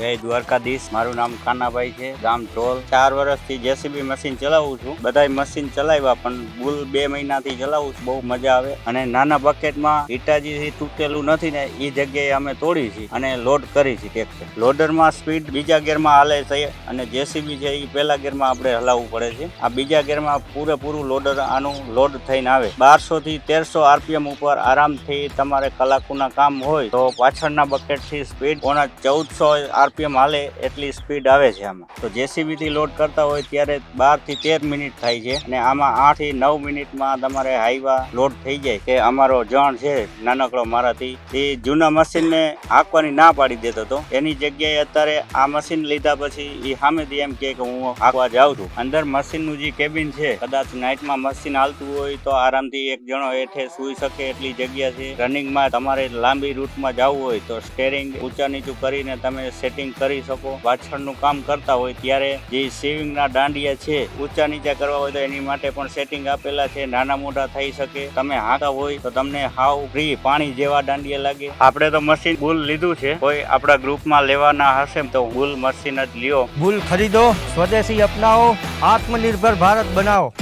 જય દ્વારકાધીશ. મારું નામ કાનાભાઈ છે, ગામ ટોલ ચાર વર્ષથી જેસીબી મશીન ચલાવું છું. બધાય મશીન ચલાવ્યા, પણ બુલ બે મહિનાથી ચલાવું છું. બહુ મજા આવે. અને નાના બકેટમાં હિટાજીથી તૂટેલું નથી ને એ જગ્યાએ અમે તોડી છે અને લોડ કરી છે. ટ્રેક્ટર લોડરમાં સ્પીડ બીજા ગેરમાં હાલે છે અને જેસીબી છે એ પહેલા ગેરમાં આપણે હલાવવું પડે છે. આ બીજા ગેરમાં પૂરેપૂરું લોડર આનું લોડ થઈને આવે. બારસો થી તેરસો આરપીએમ ઉપર આરામથી તમારે કલાકોના કામ હોય તો પાછળના બકેટથી સ્પીડ પોણા ચૌદસો આરપીએમ હાલે એટલી સ્પીડ આવે છે આમાં. તો જેસીબીથી લોડ કરતા હોય ત્યારે બારથી તેર મિનિટ થાય છે અને આમાં આઠથી નવ મિનિટમાં તમારે હાઈવા લોડ થઈ જાય કે અમારો જણ છે નાનકડો મારાથી, એ જૂના મશીનને હાંકવાની ના પાડી દેતો હતો. એની જગ્યાએ અત્યારે આ મશીન લીધા પછી એ સામેથી એમ કે હું હાંકવા જાઉં છું. અંદર મશીનનું જે કેબિન છે, કદાચ નાઇટમાં મશીન હાલતું હોય તો આરામથી એક જણો હેઠે સૂઈ શકે એટલી જગ્યા છે. રનિંગમાં તમારે લાંબી રૂટમાં જવું હોય તો સ્ટેરિંગ ઊંચા નીચું કરીને તમે સેટિંગ કરી શકો પાછળનું કામ કરતા હોય ત્યારે જે સેવિંગના દાંડિયા છે, ઊંચા નીચા કરવા હોય તો એની માટે પણ સેટિંગ આપેલા છે, નાના મોટા થઈ શકે. તમે હાંકા હોય તો તમને હાવ ફ્રી પાણી જેવા દાંડિયા લાગે. આપણે તો મશીન બુલ લીધું છે, કોઈ આપણા ગ્રુપમાં લેવાના હશે તો બુલ મશીન જ લ્યો. બુલ ખરીદો, સ્વદેશી અપનાવો, આત્મનિર્ભર ભારત બનાવો.